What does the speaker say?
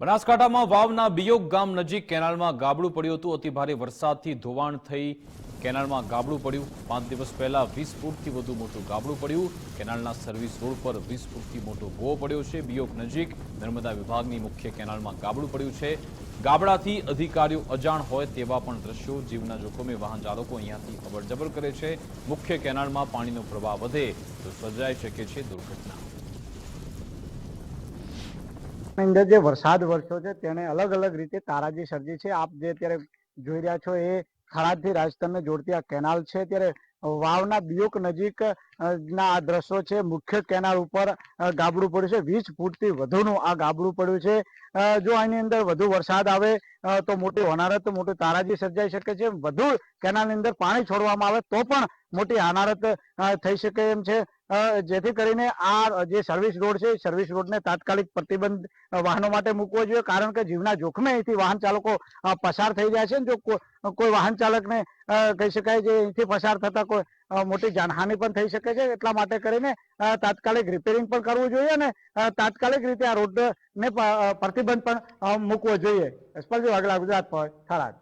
બનાસકાંઠામાં વાવના બિયોગ ગામ નજીક કેનાલમાં ગાબડું પડ્યું હતું. અતિભારે વરસાદથી ધોવાણ થઈ કેનાલમાં ગાબડું પડ્યું. પાંચ દિવસ પહેલા વીસ ફૂટથી વધુ મોટું ગાબડું પડ્યું. કેનાલના સર્વિસ રોડ પર વીસ ફૂટથી મોટો ભૂવો પડ્યો છે. બિયોગ નજીક નર્મદા વિભાગની મુખ્ય કેનાલમાં ગાબડું પડ્યું છે. ગાબડાથી અધિકારીઓ અજાણ હોય તેવા પણ દ્રશ્યો જીવના જોખમે વાહન ચાલકો અહીંયાથી અવરજવર કરે છે. મુખ્ય કેનાલમાં પાણીનો પ્રવાહ વધે તો સર્જાઈ શકે છે દુર્ઘટના. અંદર જે વરસાદ વરસ્યો છે તેને અલગ અલગ રીતે તારાજી સર્જી છે. આપ જે અત્યારે જોઈ રહ્યા છો એ થરાદથી રાજસ્થાનને જોડતી આ કેનાલ છે. ત્યારે વાવના બિયોક નજીક ના આ દ્રશ્યો છે. મુખ્ય કેનાલ ઉપર ગાબડું પડ્યું છે. વીસ ફૂટથી વધુનું આ ગાબડું પડ્યું છે. જો આની અંદર વધુ વરસાદ આવે તો મોટી હોનારત, મોટી તારાજી સર્જાઈ શકે છે. વધુ કેનાલની અંદર પાણી છોડવામાં આવે તો પણ મોટી અનારત થઈ શકે એમ છે. જેથી કરીને આ જે સર્વિસ રોડ છે સર્વિસ રોડને તાત્કાલિક પ્રતિબંધ વાહનો માટે મૂકવો જોઈએ. કારણ કે જીવના જોખમે અહીંથી વાહન ચાલકો પસાર થઈ જાય છે જો કોઈ વાહન ચાલકને કહી શકાય જે અહીંથી પસાર થતા કોઈ મોટી જાનહાનિ પણ થઈ શકે છે. એટલા માટે કરીને તાત્કાલિક રિપેરિંગ પણ કરવું જોઈએ અને તાત્કાલિક રીતે આ રોડ ને પ્રતિબંધ પણ મૂકવો જોઈએ. વાઘેલા, ગુજરાત પર થરાદ.